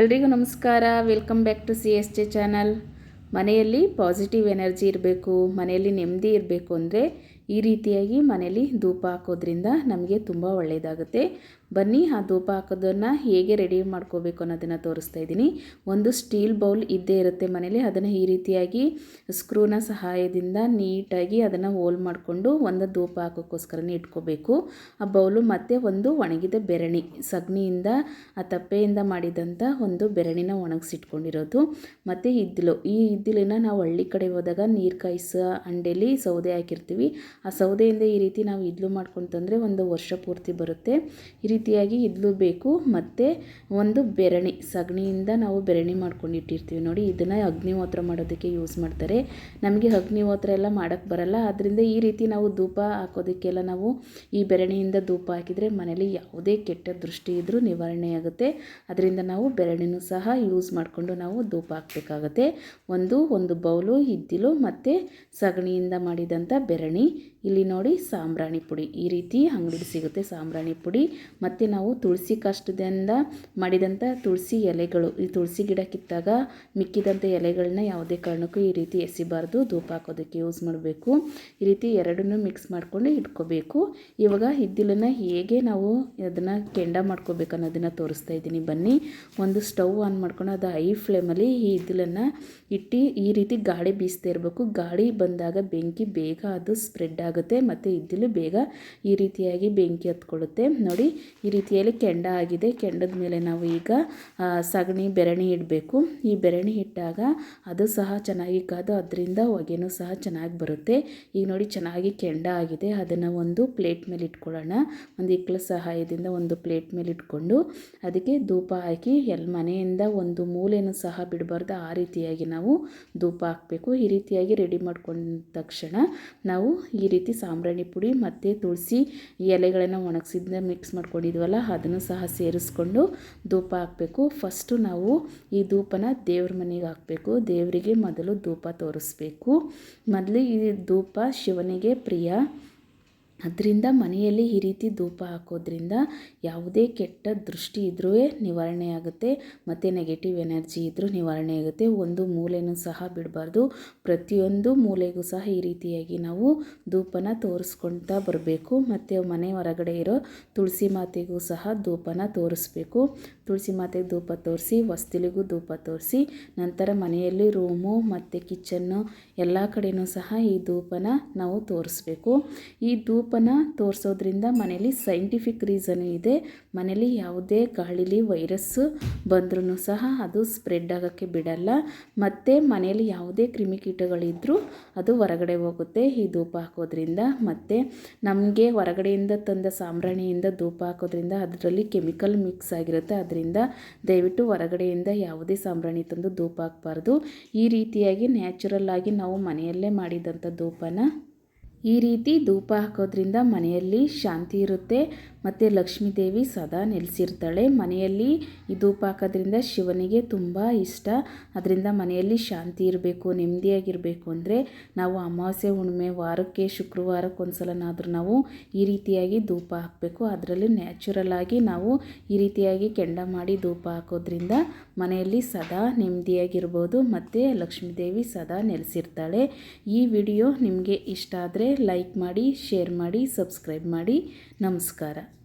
ಎಲ್ರಿಗೂ ನಮಸ್ಕಾರ. Welcome back to C S J channel ಮನೆಯಲ್ಲಿ ಪಾಸಿಟಿವ್ ಎನರ್ಜಿ ಇರಬೇಕು, ಮನೆಯಲ್ಲಿ ನೆಮ್ಮದಿ ಇರಬೇಕು ಅಂದರೆ ಈ ರೀತಿಯಾಗಿ ಮನೆಯಲ್ಲಿ ಧೂಪ ಹಾಕೋದ್ರಿಂದ ನಮಗೆ ತುಂಬ ಒಳ್ಳೆಯದಾಗುತ್ತೆ ಬನ್ನಿ, ಆ ಧೂಪ ಹಾಕೋದನ್ನು ಹೇಗೆ ರೆಡಿ ಮಾಡ್ಕೋಬೇಕು ಅನ್ನೋದನ್ನು ತೋರಿಸ್ತಾ ಇದ್ದೀನಿ. ಒಂದು ಸ್ಟೀಲ್ ಬೌಲ್ ಇದ್ದೇ ಇರುತ್ತೆ ಮನೇಲಿ ಅದನ್ನು ಈ ರೀತಿಯಾಗಿ ಸ್ಕ್ರೂನ ಸಹಾಯದಿಂದ ನೀಟಾಗಿ ಅದನ್ನು ಹೋಲ್ ಮಾಡಿಕೊಂಡು ಒಂದು ಧೂಪ ಹಾಕೋಕ್ಕೋಸ್ಕರನೇ ಇಟ್ಕೋಬೇಕು. ಆ ಬೌಲು ಮತ್ತು ಒಂದು ಒಣಗಿದ ಬೆರಣಿ, ಸಗಣಿಯಿಂದ ಆ ತಪ್ಪೆಯಿಂದ ಮಾಡಿದಂಥ ಒಂದು ಬೆರಣಿನ ಒಣಗಿಸಿಟ್ಕೊಂಡಿರೋದು. ಮತ್ತು ಇದ್ದಿಲು ಈ ಇದ್ದಿಲಿನ ನಾವು ಹಳ್ಳಿ ಕಡೆ ಹೋದಾಗ ನೀರು ಕಾಯಿಸೋ ಅಂಡೆಲಿ ಸೌದೆ ಹಾಕಿರ್ತೀವಿ. ಆ ಸೌದೆಯಿಂದ ಈ ರೀತಿ ನಾವು ಇದ್ಲು ಮಾಡ್ಕೊಂಡು ತಂದರೆ ಒಂದು ವರ್ಷ ಪೂರ್ತಿ ಬರುತ್ತೆ. ಈ ರೀತಿಯಾಗಿ ಇದ್ಲು ಬೇಕು. ಮತ್ತು ಒಂದು ಬೆರಣಿ, ಸಗಣಿಯಿಂದ ನಾವು ಬೆರಣಿ ಮಾಡ್ಕೊಂಡು ಇಟ್ಟಿರ್ತೀವಿ ನೋಡಿ. ಇದನ್ನು ಅಗ್ನಿಹೋತ್ರ ಮಾಡೋದಕ್ಕೆ ಯೂಸ್ ಮಾಡ್ತಾರೆ. ನಮಗೆ ಅಗ್ನಿಹೋತ್ರ ಎಲ್ಲ ಮಾಡೋಕ್ಕೆ ಬರಲ್ಲ. ಆದ್ದರಿಂದ ಈ ರೀತಿ ನಾವು ಧೂಪ ಹಾಕೋದಕ್ಕೆಲ್ಲ ನಾವು ಈ ಬೆರಣಿಯಿಂದ ಧೂಪ ಹಾಕಿದರೆ ಮನೇಲಿ ಯಾವುದೇ ಕೆಟ್ಟ ದೃಷ್ಟಿ ಇದ್ದರೂ ನಿವಾರಣೆ ಆಗುತ್ತೆ. ಅದರಿಂದ ನಾವು ಬೆರಣಿನೂ ಸಹ ಯೂಸ್ ಮಾಡಿಕೊಂಡು ನಾವು ಧೂಪ ಹಾಕಬೇಕಾಗತ್ತೆ. ಒಂದು ಒಂದು ಬೌಲು, ಇದ್ದಿಲು ಮತ್ತು ಸಗಣಿಯಿಂದ ಮಾಡಿದಂಥ ಬೆರಣಿ. ಇಲ್ಲಿ ನೋಡಿ ಸಾಂಬ್ರಾಣಿ ಪುಡಿ. ಈ ರೀತಿ ಅಂಗಡಿ ಸಿಗುತ್ತೆ ಸಾಂಬ್ರಾಣಿ ಪುಡಿ. ಮತ್ತು ನಾವು ತುಳಸಿ ಕಾಷ್ಟದಿಂದ ಮಾಡಿದಂಥ ತುಳಸಿ ಎಲೆಗಳು. ಈ ತುಳಸಿ ಗಿಡ ಕಿತ್ತಾಗ ಮಿಕ್ಕಿದಂಥ ಎಲೆಗಳನ್ನ ಯಾವುದೇ ಕಾರಣಕ್ಕೂ ಈ ರೀತಿ ಎಸಿಬಾರ್ದು. ಧೂಪ ಹಾಕೋದಕ್ಕೆ ಯೂಸ್ ಮಾಡಬೇಕು. ಈ ರೀತಿ ಎರಡನ್ನೂ ಮಿಕ್ಸ್ ಮಾಡಿಕೊಂಡು ಇಟ್ಕೋಬೇಕು. ಇವಾಗ ಇದ್ದಿಲನ್ನು ಹೇಗೆ ನಾವು ಅದನ್ನು ಕೆಂಡ ಮಾಡ್ಕೋಬೇಕು ಅನ್ನೋದನ್ನು ತೋರಿಸ್ತಾ ಇದ್ದೀನಿ. ಬನ್ನಿ. ಒಂದು ಸ್ಟವ್ ಆನ್ ಮಾಡ್ಕೊಂಡು ಅದು ಹೈ ಫ್ಲೇಮಲ್ಲಿ ಈ ಇದ್ದಿಲನ್ನು ಇಟ್ಟು ಈ ರೀತಿ ಗಾಳಿ ಬೀಸ್ತಾ ಇರಬೇಕು. ಗಾಳಿ ಬಂದಾಗ ಬೆಂಕಿ ಬೇಗ ಅದು ಸ್ಪ್ರೆಡ್ ಆಗುತ್ತೆ ಮತ್ತು ಇದ್ದಿಲು ಬೇಗ ಈ ರೀತಿಯಾಗಿ ಬೆಂಕಿ ಹತ್ಕೊಳ್ಳುತ್ತೆ. ನೋಡಿ, ಈ ರೀತಿಯಲ್ಲಿ ಕೆಂಡ ಆಗಿದೆ. ಕೆಂಡದ ಮೇಲೆ ನಾವು ಈಗ ಸಗಣಿ, ಬೆರಣಿ ಇಡಬೇಕು. ಈ ಬೆರಣಿ ಇಟ್ಟಾಗ ಅದು ಸಹ ಚೆನ್ನಾಗಿ ಕಾದು ಅದರಿಂದ ಹೊಗೆನೂ ಸಹ ಚೆನ್ನಾಗಿ ಬರುತ್ತೆ. ಈಗ ನೋಡಿ, ಚೆನ್ನಾಗಿ ಕೆಂಡ ಆಗಿದೆ. ಅದನ್ನು ಒಂದು ಪ್ಲೇಟ್ ಮೇಲೆ ಇಟ್ಕೊಳ್ಳೋಣ. ಒಂದು ಇಕ್ಕಳ ಸಹಾಯದಿಂದ ಒಂದು ಪ್ಲೇಟ್ ಮೇಲೆ ಇಟ್ಕೊಂಡು ಅದಕ್ಕೆ ಧೂಪ ಹಾಕಿ ಎಲ್ಲಿ ಮನೆಯಿಂದ ಒಂದು ಮೂಲೆಯೂ ಸಹ ಬಿಡಬಾರ್ದು. ಆ ರೀತಿಯಾಗಿ ನಾವು ಧೂಪ ಹಾಕಬೇಕು. ಈ ರೀತಿಯಾಗಿ ರೆಡಿ ಮಾಡ್ಕೊಂಡ ತಕ್ಷಣ ನಾವು ಈ ರೀತಿ ಸಾಂಬ್ರಾಣಿ ಪುಡಿ ಮತ್ತು ತುಳಸಿ ಎಲೆಗಳನ್ನು ಒಣಗಿಸಿದ ಮಿಕ್ಸ್ ಮಾಡ್ಕೊಂಡಿದ್ವಲ್ಲ, ಅದನ್ನು ಸಹ ಸೇರಿಸ್ಕೊಂಡು ಧೂಪ ಹಾಕಬೇಕು. ಫಸ್ಟು ನಾವು ಈ ಧೂಪನ ದೇವ್ರ ಮನೆಗೆ ಹಾಕಬೇಕು. ದೇವರಿಗೆ ಮೊದಲು ಧೂಪ ತೋರಿಸ್ಬೇಕು. ಮೊದಲು ಈ ಧೂಪ ಶಿವನಿಗೆ ಪ್ರಿಯ. ಅದರಿಂದ ಮನೆಯಲ್ಲಿ ಈ ರೀತಿ ಧೂಪ ಹಾಕೋದ್ರಿಂದ ಯಾವುದೇ ಕೆಟ್ಟ ದೃಷ್ಟಿ ಇದ್ರೂ ನಿವಾರಣೆ ಆಗುತ್ತೆ, ಮತ್ತು ನೆಗೆಟಿವ್ ಎನರ್ಜಿ ಇದ್ದರೂ ನಿವಾರಣೆ ಆಗುತ್ತೆ. ಒಂದು ಮೂಲೆಯೂ ಸಹ ಬಿಡಬಾರ್ದು. ಪ್ರತಿಯೊಂದು ಮೂಲೆಗೂ ಸಹ ಈ ರೀತಿಯಾಗಿ ನಾವು ಧೂಪನ ತೋರಿಸ್ಕೊಳ್ತಾ ಬರಬೇಕು. ಮತ್ತು ಮನೆ ಹೊರಗಡೆ ಇರೋ ತುಳಸಿ ಮಾತೆಗೂ ಸಹ ಧೂಪನ ತೋರಿಸ್ಬೇಕು. ತುಳಸಿ ಮಾತೆಗೆ ಧೂಪ ತೋರಿಸಿ ಹೊಸ್ತಿಲಿಗೂ ಧೂಪ ತೋರಿಸಿ, ನಂತರ ಮನೆಯಲ್ಲಿ ರೂಮು ಮತ್ತು ಕಿಚನ್ನು ಎಲ್ಲ ಕಡೆಯೂ ಸಹ ಈ ಧೂಪನ ನಾವು ತೋರಿಸ್ಬೇಕು. ಈ ಧೂಪ ಧೂಪನ ತೋರಿಸೋದ್ರಿಂದ ಮನೇಲಿ ಸೈಂಟಿಫಿಕ್ ರೀಸನ್ ಇದೆ. ಮನೇಲಿ ಯಾವುದೇ ಗಾಳಿಲಿ ವೈರಸ್ಸು ಬಂದ್ರೂ ಸಹ ಅದು ಸ್ಪ್ರೆಡ್ ಆಗೋಕ್ಕೆ ಬಿಡಲ್ಲ. ಮತ್ತು ಮನೆಯಲ್ಲಿ ಯಾವುದೇ ಕ್ರಿಮಿಕೀಟಗಳಿದ್ದರೂ ಅದು ಹೊರಗಡೆ ಹೋಗುತ್ತೆ, ಈ ಧೂಪ ಹಾಕೋದ್ರಿಂದ. ಮತ್ತು ನಮಗೆ ಹೊರಗಡೆಯಿಂದ ತಂದ ಸಾಂಬ್ರಾಣಿಯಿಂದ ಧೂಪ ಹಾಕೋದ್ರಿಂದ ಅದರಲ್ಲಿ ಕೆಮಿಕಲ್ ಮಿಕ್ಸ್ ಆಗಿರುತ್ತೆ. ಅದರಿಂದ ದಯವಿಟ್ಟು ಹೊರಗಡೆಯಿಂದ ಯಾವುದೇ ಸಾಂಬ್ರಾಣಿ ತಂದು ಧೂಪ ಹಾಕಬಾರ್ದು. ಈ ರೀತಿಯಾಗಿ ನ್ಯಾಚುರಲ್ ಆಗಿ ನಾವು ಮನೆಯಲ್ಲೇ ಮಾಡಿದಂಥ ಧೂಪನ ಈ ರೀತಿ ಧೂಪ ಹಾಕೋದ್ರಿಂದ ಮನೆಯಲ್ಲಿ ಶಾಂತಿ ಇರುತ್ತೆ. ಮತ್ತು ಲಕ್ಷ್ಮೀದೇವಿ ಸದಾ ನೆಲೆಸಿರ್ತಾಳೆ. ಮನೆಯಲ್ಲಿ ಈ ಧೂಪ ಹಾಕೋದ್ರಿಂದ ಶಿವನಿಗೆ ತುಂಬ ಇಷ್ಟ. ಅದರಿಂದ ಮನೆಯಲ್ಲಿ ಶಾಂತಿ ಇರಬೇಕು, ನೆಮ್ಮದಿಯಾಗಿರಬೇಕು ಅಂದರೆ ನಾವು ಅಮಾವಾಸ್ಯೆ, ಹುಣ್ಣಿಮೆ ವಾರಕ್ಕೆ ಶುಕ್ರವಾರಕ್ಕೆ ನಾವು ಈ ರೀತಿಯಾಗಿ ಧೂಪ ಹಾಕಬೇಕು. ಅದರಲ್ಲಿ ನ್ಯಾಚುರಲ್ ಆಗಿ ನಾವು ಈ ರೀತಿಯಾಗಿ ಕೆಂಡ ಮಾಡಿ ಧೂಪ ಹಾಕೋದ್ರಿಂದ ಮನೆಯಲ್ಲಿ ಸದಾ ನೆಮ್ಮದಿಯಾಗಿರ್ಬೋದು. ಮತ್ತು ಲಕ್ಷ್ಮೀದೇವಿ ಸದಾ ನೆಲೆಸಿರ್ತಾಳೆ. ಈ ವಿಡಿಯೋ ನಿಮಗೆ ಇಷ್ಟ ಆದರೆ ಲೈಕ್ ಮಾಡಿ, ಶೇರ್ ಮಾಡಿ, ಸಬ್ಸ್ಕ್ರೈಬ್ ಮಾಡಿ. ನಮಸ್ಕಾರ.